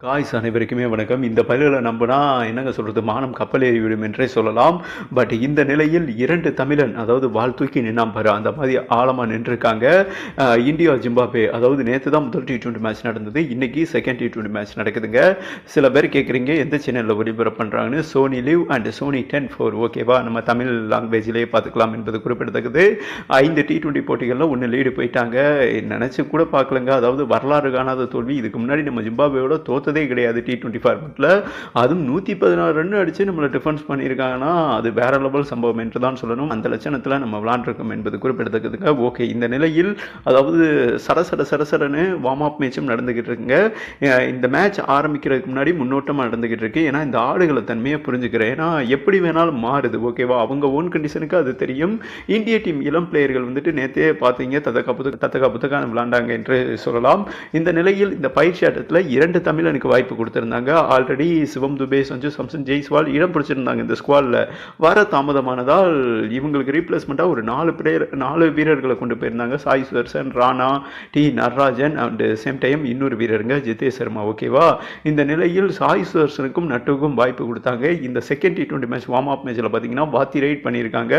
Guys அனைவருக்குமே வணக்கம். இந்த பதிலில் நம்பினா என்னங்க சொல்கிறது மானம் கப்பல் ஏறிவிடும் என்றே சொல்லலாம். பட் இந்த நிலையில் இரண்டு தமிழன் அதாவது வாழ் தூக்கி நின்னாம்பாரு அந்த மாதிரி ஆழமாக நின்றுருக்காங்க. இந்தியா ஜிம்பாபே அதாவது நேற்று தான் முதல் டி டுவெண்ட்டி மேட்ச் நடந்தது. இன்னைக்கு செகண்ட் டி டுவெண்ட்டி மேட்ச் நடக்குதுங்க. சில பேர் கேட்குறீங்க எந்த சேனலில் ஒளிபரப்பு பண்ணுறாங்கன்னு Sony Liv and Sony Ten four ஓகேவா நம்ம தமிழ் லாங்குவேஜிலேயே பார்த்துக்கலாம் என்பது குறிப்பிடத்தக்கது. ஐந்து டி டுவெண்ட்டி போட்டிகளில் ஒன்று லீடு போயிட்டாங்க. நினச்சி கூட பார்க்கலங்க. அதாவது வரலாறு காணாத தோல்வி. இதுக்கு முன்னாடி நம்ம ஜிம்பாபேவோட தோத்ததே கிடையாது டி டுவெண்ட்டி ஃபார்மெட்டில் அதுவும் நூற்றி பதினாறு ரன் அடித்து நம்மளை டிஃபென்ஸ் பண்ணியிருக்காங்கன்னா அது வேற லெவல் சம்பவம் என்று தான் சொல்லணும். அந்த லட்சணத்தில் நம்ம விளாண்டுருக்கோம் என்பது குறிப்பிடத்தக்கதுங்க. ஓகே இந்த நிலையில் அதாவது சரசர சரசரன்னு வார்ம் அப் மேட்சும் நடந்துக்கிட்டு இருக்குங்க. இந்த மேட்ச் ஆரம்பிக்கிறதுக்கு முன்னாடி முன்னோட்டமாக நடந்துக்கிட்டு இருக்கு. ஏன்னா இந்த ஆடுகளை தன்மையை புரிஞ்சுக்கிறேன். ஏன்னா எப்படி வேணாலும் மாறுது ஓகேவா அவங்க ஓன் கண்டிஷனுக்கு அது தெரியும். இந்திய டீம் இளம் பிளேயர்கள் வந்துட்டு நேற்றே பார்த்தீங்க தத்தக்கா புத்தக தத்தக்கா புத்தகம் விளாண்டாங்க என்று சொல்லலாம். இந்த நிலையில் இந்த பயிற்சி ஆட்டத்தில் இரண்டு எனக்கு வாய்ப்பு கொடுத்துருந்தாங்க. ஆல்ரெடி சிவம் துபே சஞ்சு சம்சன் ஜெய்ஸ்வால் இடம் பிடிச்சிருந்தாங்க இந்த ஸ்குவாலில் வர தாமதமானதால் இவங்களுக்கு ரீப்ளேஸ்மெண்ட்டாக ஒரு நாலு பிளேயர் நாலு வீரர்களை கொண்டு போயிருந்தாங்க. Sai Sudharsan Rana T Natarajan and same time இன்னொரு வீரருங்க ஜிதேஷ் சர்மா ஓகேவா இந்த நிலையில் சாய் சுதர்சனுக்கும் நட்டுக்கும் வாய்ப்பு கொடுத்தாங்க. இந்த second T twenty match warm up மேட்ச்சில் பார்த்தீங்கன்னா பாத்தி ரைட் பண்ணியிருக்காங்க.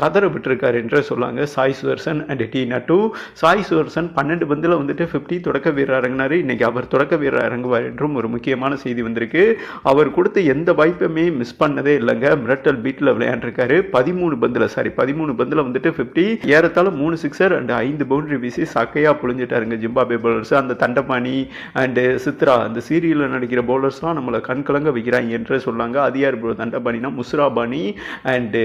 கதரை கதற விட்டுருக்காரு என்று சொல்லாங்க. சாய் சுதர்சன் அண்ட் டி நட்டு. சாய் சுதர்சன் பன்னெண்டு பந்தில் வந்துட்டு ஃபிஃப்டி தொடக்க வீரர் இறங்கினார். இன்னைக்கு அவர் தொடக்க வீரர் இறங்குவார் என்றும் ஒரு முக்கியமான செய்தி வந்திருக்கு. அவர் கொடுத்த எந்த வாய்ப்புமே மிஸ் பண்ணதே இல்லைங்க. மிரட்டல் பீட்டில் விளையாண்டுருக்காரு. பதிமூணு பந்தில் சாரி பதிமூணு பந்தில் வந்துட்டு ஃபிஃப்டி ஏறத்தாழ மூணு சிக்ஸர் அண்ட் ஐந்து பவுண்டரி வீசி சக்கையாக புழிஞ்சிட்டாருங்க ஜிம்பாபே பவுலர்ஸ் அந்த தண்டபாணி அண்டு சித்ரா அந்த சீரியலில் நடிக்கிற பவுலர்ஸ்லாம் நம்மளை கண்கலங்க வைக்கிறாங்க என்று சொன்னாங்க. அது யார் ப்ரோ தண்டபாணினா முஸ்ராபானி அண்டு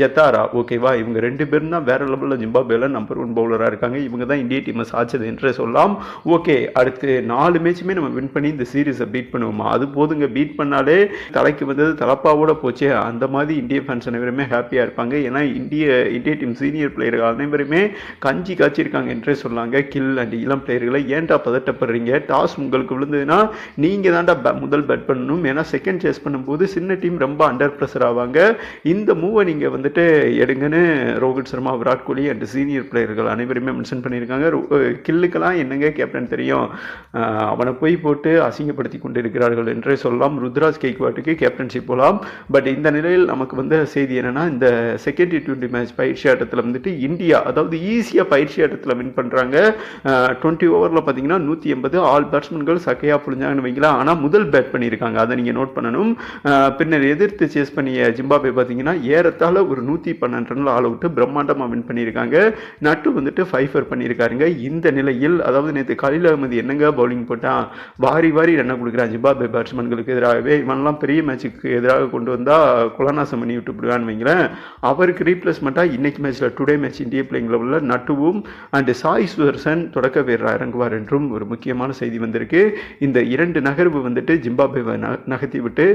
ஜெத்தாரா ஓகேவா இவங்க ரெண்டு பேரும் தான் வேற லெவலில் ஜிம்பாபேல நம்பர் ஒன் பவுலராக இருக்காங்க. இவங்க தான் இந்திய டீமை சாய்ச்சது என்று சொல்லலாம். ஓகே அடுத்து நாலு மேட்சுமே நம்ம வின் பண்ணி இந்த சீரீஸை பீட் பண்ணுவோமா? அது போதுங்க. பீட் பண்ணாலே தலைக்கு வந்தது தலப்பாவோட போச்சே. அந்த மாதிரி இந்திய ஃபேன்ஸ் அனைவருமே ஹாப்பியாக இருப்பாங்க. ஏன்னா இந்திய இந்திய டீம் சீனியர் பிளேயர்கள் அனைவருமே கஞ்சி காய்ச்சிருக்காங்க என்றே சொல்லாங்க. கில் அண்ட் இளம் பிளேயர்களை ஏன்டா பதட்டப்படுறீங்க? டாஸ் உங்களுக்கு விழுந்ததுன்னா நீங்கள் தான்டா ப- முதல் பேட் பண்ணணும். ஏன்னா செகண்ட் சேஸ் பண்ணும்போது சின்ன டீம் ரொம்ப அண்டர் ப்ரெஷர் ஆவாங்க. இந்த மூவை நீங்கள் வந்துட்டு எடுங்கன்னு ரோஹித் சர்மா விராட் கோலி அண்ட் சீனியர் பிளேயர்கள் அனைவருமே மென்ஷன் பண்ணியிருக்காங்க. ரோ- கில்லுக்கெல்லாம் என்னங்க கேப்டன் தெரியும்? அவனை போய் போட்டு அசிங்கப்படுத்தி கொண்டிருக்கிறார்கள் என்றே சொல்லலாம். ருத்ராஜ் கேக்வாட்டுக்கு கேப்டன்ஷிப் போகலாம் பட் இந்த நிலையில் நமக்கு வந்த செய்தி என்னன்னா இந்த செகண்ட் டி டுவெண்ட்டி மேட்ச் பயிற்சி ஆட்டத்தில் வந்துட்டு இந்தியா அதாவது ஈஸியாக பயிற்சி ஆட்டத்தில் வின் பண்ணுறாங்க டுவெண்ட்டி ஓவரில் பார்த்தீங்கன்னா நூற்றி எண்பது ஆல் பேட்ஸ்மேன்கள் சக்கையாக புழிஞ்சாங்கன்னு வைங்களா ஆனால் முதல் பேட் பண்ணியிருக்காங்க அதை நீங்கள் நோட் பண்ணணும். பின்னர் எதிர்த்து சேஸ் பண்ணிய ஜிம்பாபே பார்த்தீங்கன்னா ஏறத்தாழ ஒரு நூற்றி பன்னெண்டு ரன்ல ஆல் அவுட்டு பிரம்மாண்டமாக வின் பண்ணியிருக்காங்க நட்டு வந்துட்டு ஃபைஃபர் பண்ணியிருக்காருங்க இந்த நிலையில் அதாவது நேற்று கலில் அகமது என்னங்க பவுலிங் போட்டான்? வாரி வாரி ரன்னை கொடுக்குறான் ஜிம்பாபே பேட்ஸ்மேன்களுக்கு எதிராகவே இவன்லாம் பெரிய மேட்சுக்கு எதிராக கொண்டு வந்தால் குலநாசம் பண்ணி விட்டு விடுவான்னு வைங்களேன். அவருக்கு ரீப்ளேஸ்மெண்ட்டாக இன்னைக்கு மேட்ச்சில் டுடே மேட்ச் இந்திய பிளேயிங் லெவலில் நட்டுவும் அண்டு சாய் சுதர்சன் தொடக்க வீரராக இறங்குவார் என்றும் ஒரு முக்கியமான செய்தி வந்திருக்கு. இந்த இரண்டு நகர்வு வந்துட்டு ஜிம்பாபேவை ந- நகர்த்தி விட்டு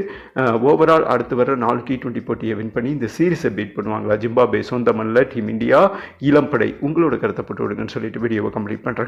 ஓவரால் அடுத்து வர நாலு டி டுவெண்ட்டி போட்டியை வின் பண்ணி இந்த சீரிஸை பீட் பண்ணுவாங்களா? ஜிம்பாபே சொந்த மண்ணில் டீம் இந்தியா இளம்படை உங்களோட கருத்தை போட்டு விடுங்கன்னு சொல்லிட்டு வீடியோவை கம்ப்ளீட் பண்ணுறாங்க